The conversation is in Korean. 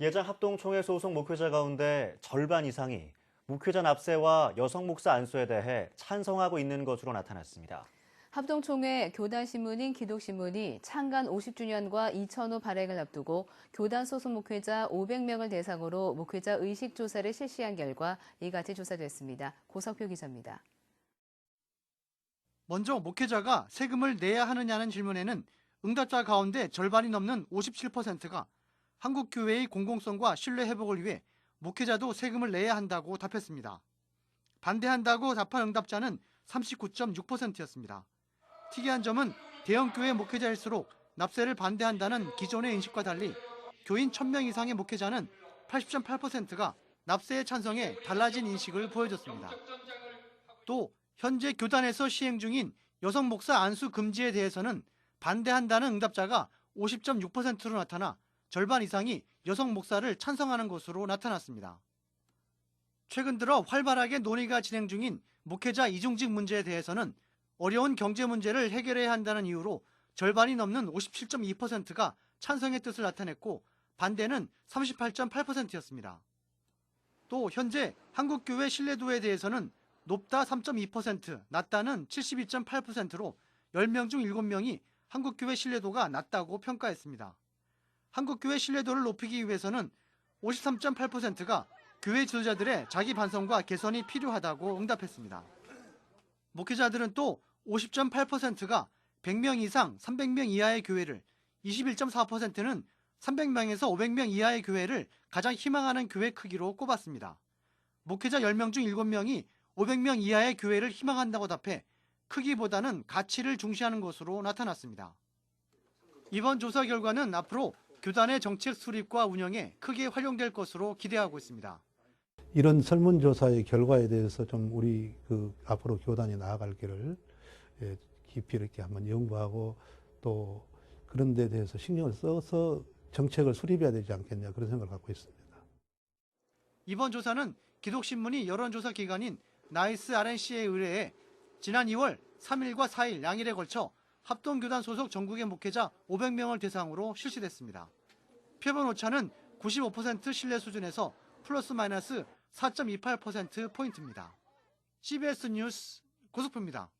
예장 합동총회 소속 목회자 가운데 절반 이상이 목회자 납세와 여성 목사 안수에 대해 찬성하고 있는 것으로 나타났습니다. 합동총회 교단신문인 기독신문이 창간 50주년과 2000호 발행을 앞두고 교단 소속 목회자 500명을 대상으로 목회자 의식 조사를 실시한 결과 이같이 조사됐습니다. 고석표 기자입니다. 먼저 목회자가 세금을 내야 하느냐는 질문에는 응답자 가운데 절반이 넘는 57%가 한국교회의 공공성과 신뢰 회복을 위해 목회자도 세금을 내야 한다고 답했습니다. 반대한다고 답한 응답자는 39.6%였습니다. 특이한 점은 대형교회 목회자일수록 납세를 반대한다는 기존의 인식과 달리 교인 1000명 이상의 목회자는 80.8%가 납세에 찬성해 달라진 인식을 보여줬습니다. 또 현재 교단에서 시행 중인 여성 목사 안수 금지에 대해서는 반대한다는 응답자가 50.6%로 나타나 절반 이상이 여성 목사를 찬성하는 것으로 나타났습니다. 최근 들어 활발하게 논의가 진행 중인 목회자 이중직 문제에 대해서는 어려운 경제 문제를 해결해야 한다는 이유로 절반이 넘는 57.2%가 찬성의 뜻을 나타냈고 반대는 38.8%였습니다. 또 현재 한국교회 신뢰도에 대해서는 높다 3.2%, 낮다는 72.8%로 10명 중 7명이 한국교회 신뢰도가 낮다고 평가했습니다. 한국교회 신뢰도를 높이기 위해서는 53.8%가 교회 지도자들의 자기 반성과 개선이 필요하다고 응답했습니다. 목회자들은 또 50.8%가 100명 이상 300명 이하의 교회를, 21.4%는 300명에서 500명 이하의 교회를 가장 희망하는 교회 크기로 꼽았습니다. 목회자 10명 중 7명이 500명 이하의 교회를 희망한다고 답해 크기보다는 가치를 중시하는 것으로 나타났습니다. 이번 조사 결과는 앞으로 교단의 정책 수립과 운영에 크게 활용될 것으로 기대하고 있습니다. 이런 설문조사의 결과에 대해서 좀 우리 그 앞으로 교단이 나아갈 길을 예, 깊이 이렇게 한번 연구하고 또 그런 데 대해서 신경을 써서 정책을 수립해야 되지 않겠냐 그런 생각을 갖고 있습니다. 이번 조사는 기독신문이 여론조사 기관인 나이스 RNC에 의뢰해 지난 2월 3일과 4일 양일에 걸쳐 합동교단 소속 전국의 목회자 500명을 대상으로 실시됐습니다. 표본 오차는 95% 신뢰 수준에서 플러스 마이너스 4.28%포인트입니다. CBS 뉴스 고속표입니다.